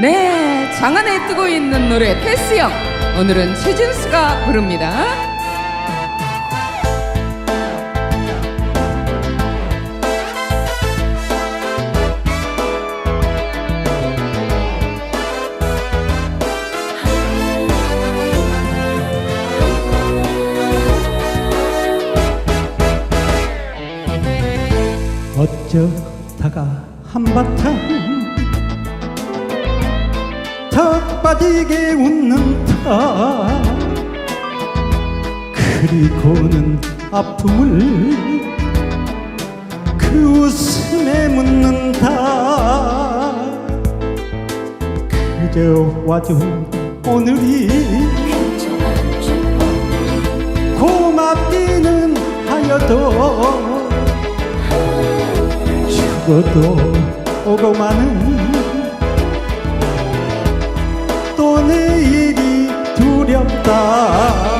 네, 장안에 뜨고 있는 노래 패스형. 오늘은 최진수가 부릅니다. 어쩌다가 한바탕 턱 빠지게 웃는다 그리고는 아픔을 그 웃음에 묻는다. 그저 와준 오늘이 고맙기는 하여도 죽어도 오고 마는 또 내일이 두렵다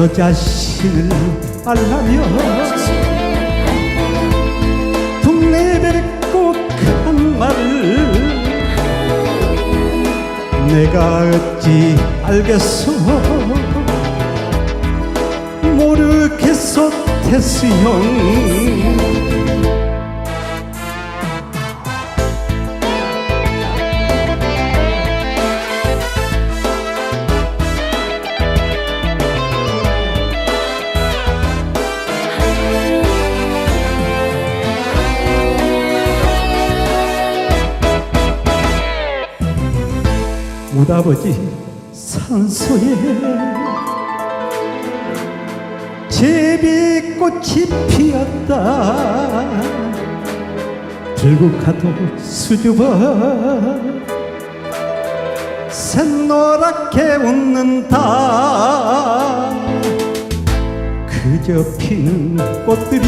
너 자신을 알라며 꼭한 말을 내가 어찌 알겠어 모르겠어 테스 형 우다버지 산소에 제비꽃이 피었다. 들고 가도 수줍어 샛노랗게 웃는다 그저 피는 꽃들이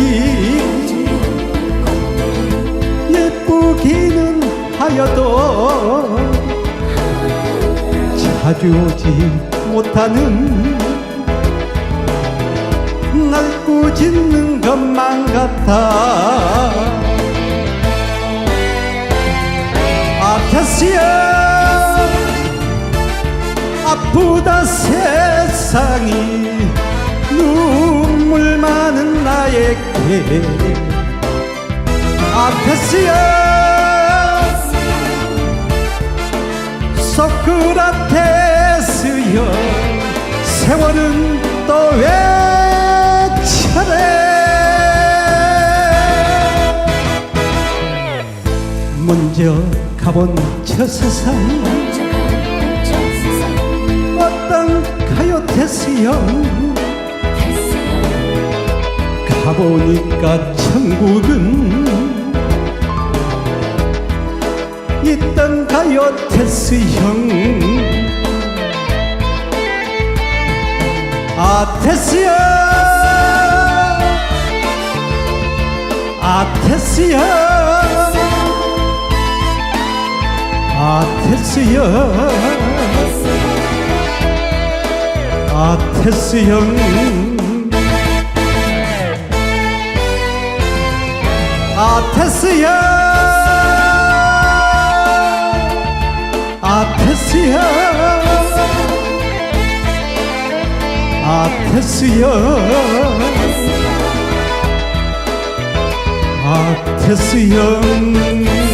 예쁘기는 하여도 자주 오지 못하는 날 꾸짖는 것만 같아. 아타시야 아프다 세상이 눈물 많은 나에게 아타시야 소크라테스여 세월은 또 왜 차례 먼저 가본 저 세상 어떤 가요 테스여 가보니까 천국은 있던 가요 테스 형. 아 테스야 아 테스야 아 테스야 아 테스 형. 아 테스야 아테스야 아테스 형